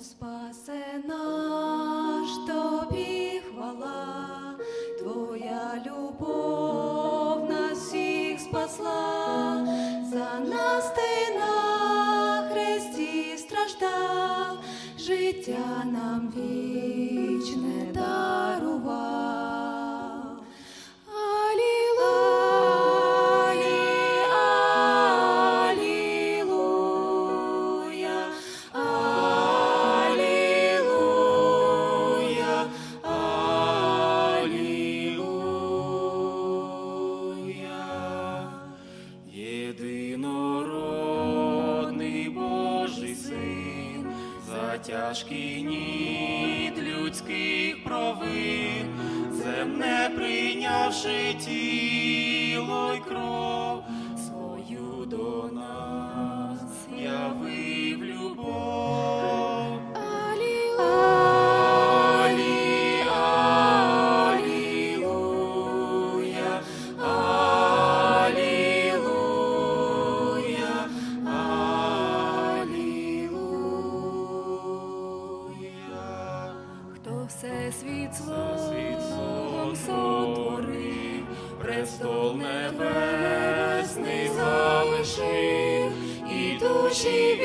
спасе наш тобі хвала, Твоя любов нас всіх спасла, за нас ти на хресті страждав, життя нам вічне За тяжкий нід людських провин, земне прийнявши тіло й кров, свою до нас Все світ словом сотворив, престол небесний залишив, і душі